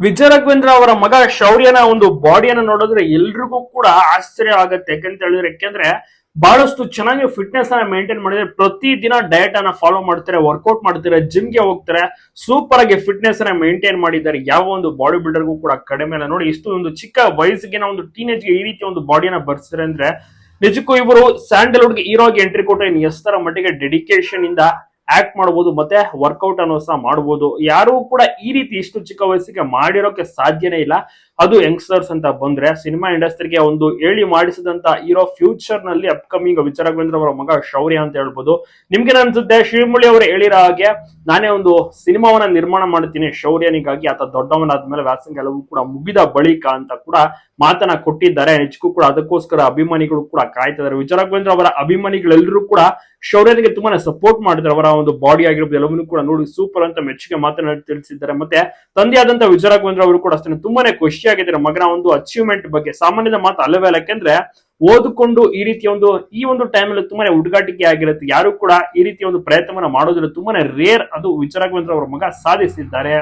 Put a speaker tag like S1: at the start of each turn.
S1: ವಿಜಯ ರಾಘವೇಂದ್ರ ಅವರ ಮಗ ಶೌರ್ಯನ ಒಂದು ಬಾಡಿಯನ್ನ ನೋಡಿದ್ರೆ ಎಲ್ರಿಗೂ ಕೂಡ ಆಶ್ಚರ್ಯ ಆಗತ್ತೆ. ಯಾಕಂತ ಹೇಳಿದ್ರೆ, ಯಾಕೆಂದ್ರೆ ಬಹಳಷ್ಟು ಚೆನ್ನಾಗಿ ಫಿಟ್ನೆಸ್ ಅನ್ನ ಮೇಂಟೈನ್ ಮಾಡಿದ್ರೆ ಪ್ರತಿ ದಿನ ಡಯಟ್ ಅನ್ನ ಫಾಲೋ ಮಾಡ್ತಾರೆ ವರ್ಕೌಟ್ ಮಾಡ್ತಾರೆ ಜಿಮ್ಗೆ ಹೋಗ್ತಾರೆ ಸೂಪರ್ ಆಗಿ ಫಿಟ್ನೆಸ್ ಅನ್ನ ಮೇಂಟೈನ್ ಮಾಡಿದ್ದಾರೆ. ಯಾವ ಒಂದು ಬಾಡಿ ಬಿಲ್ಡರ್ಗೂ ಕೂಡ ಕಡಿಮೆ ಇಲ್ಲ ನೋಡಿ, ಇಷ್ಟು ಒಂದು ಚಿಕ್ಕ ವಯಸ್ಸಿಗೆ ಒಂದು ಟೀನೇಜ್ಗೆ ಈ ರೀತಿ ಒಂದು ಬಾಡಿಯನ್ನ ಬರ್ಸಿದ್ರೆ ಅಂದ್ರೆ ನಿಜಕ್ಕೂ ಇವರು ಸ್ಯಾಂಡಲ್ವುಡ್ಗೆ ಹೀರೋಗೆ ಎಂಟ್ರಿ ಕೊಟ್ಟರೆ ಎಷ್ಟರ ಮಟ್ಟಿಗೆ ಡೆಡಿಕೇಶನ್ ಇಂದ ಆಕ್ಟ್ ಮಾಡಬಹುದು ಮತ್ತೆ ವರ್ಕೌಟ್ ಅನ್ನೋ ಸಹ ಮಾಡಬಹುದು ಯಾರು ಕೂಡ ಈ ರೀತಿ ಇಷ್ಟು ಚಿಕ್ಕ ವಯಸ್ಸಿಗೆ ಮಾಡಿರೋಕೆ ಸಾಧ್ಯನೇ ಇಲ್ಲ. ಅದು ಯಂಗ್ಸ್ಟರ್ಸ್ ಅಂತ ಬಂದ್ರೆ ಸಿನಿಮಾ ಇಂಡಸ್ಟ್ರಿಗೆ ಒಂದು ಹೇಳಿ ಮಾಡಿಸಿದಂತ ಇರೋ ಫ್ಯೂಚರ್ನಲ್ಲಿ ಅಪ್ಕಮಿಂಗ್ ವಿಚಾರ ರಾಘವೇಂದ್ರ ಅವರ ಮಗ ಶೌರ್ಯ ಅಂತ ಹೇಳ್ಬೋದು. ನಿಮ್ಗೆ ಅನ್ಸುತ್ತೆ? ಶಿವಮೊಳ್ಳಿ ಅವರು ಹೇಳಿರೋ ಹಾಗೆ ನಾನೇ ಒಂದು ಸಿನಿಮಾವನ್ನ ನಿರ್ಮಾಣ ಮಾಡ್ತೀನಿ, ಶೌರ್ಯನಿಗಾಗಿ ಆತ ದೊಡ್ಡವನಾದ್ಮೇಲೆ ವ್ಯಾಸಂಗ ಎಲ್ಲವೂ ಕೂಡ ಮುಗಿದ ಬಳಿಕ ಅಂತ ಕೂಡ ಮಾತನ್ನ ಕೊಟ್ಟಿದ್ದಾರೆ. ನಿಜಕ್ಕೂ ಕೂಡ ಅದಕ್ಕೋಸ್ಕರ ಅಭಿಮಾನಿಗಳು ಕೂಡ ಕಾಯ್ತಿದ್ದಾರೆ. ವಿಚಾರ ಗೋವಿಂದ್ರ ಅವರ ಅಭಿಮಾನಿಗಳೆಲ್ಲರೂ ಕೂಡ ಶೌರ್ಯನಿಗೆ ತುಂಬಾನೇ ಸಪೋರ್ಟ್ ಮಾಡಿದ್ದಾರೆ. ಅವರ ಒಂದು ಬಾಡಿ ಆಗಿರ್ಬೋದು, ಎಲ್ಲವನ್ನೂ ಕೂಡ ನೋಡಿ ಸೂಪರ್ ಅಂತ ಮೆಚ್ಚುಗೆ ಮಾತನಾಡಿ ತಿಳಿಸಿದ್ದಾರೆ. ಮತ್ತೆ ತಂದೆಯಾದಂತ ವಿಜಯ ಗೋವಿಂದ್ರ ಅವರು ಕೂಡ ಅಷ್ಟೇ ತುಂಬಾನೇ ಖುಷಿಯಾಗಿದ್ದಾರೆ ಮಗನ ಒಂದು ಅಚೀವ್ಮೆಂಟ್ ಬಗ್ಗೆ ಸಾಮಾನ್ಯದ ಮಾತು ಅಲ್ಲವೇ ಅಲ್ಲ. ಯಾಕೆಂದ್ರೆ ಓದಿಕೊಂಡು ಈ ರೀತಿಯ ಒಂದು, ಈ ಒಂದು ಟೈಮಲ್ಲಿ ತುಂಬಾನೇ ಹುಡುಗಾಟಿಕೆ ಆಗಿರುತ್ತೆ. ಯಾರು ಕೂಡ ಈ ರೀತಿಯ ಒಂದು ಪ್ರಯತ್ನವನ್ನ ಮಾಡೋದಿಲ್ಲ ತುಂಬಾನೇ ರೇರ್ ಅದು ವಿಚಾರ ಗೋವಿಂದ್ರ ಅವರ ಮಗ ಸಾಧಿಸಿದ್ದಾರೆ.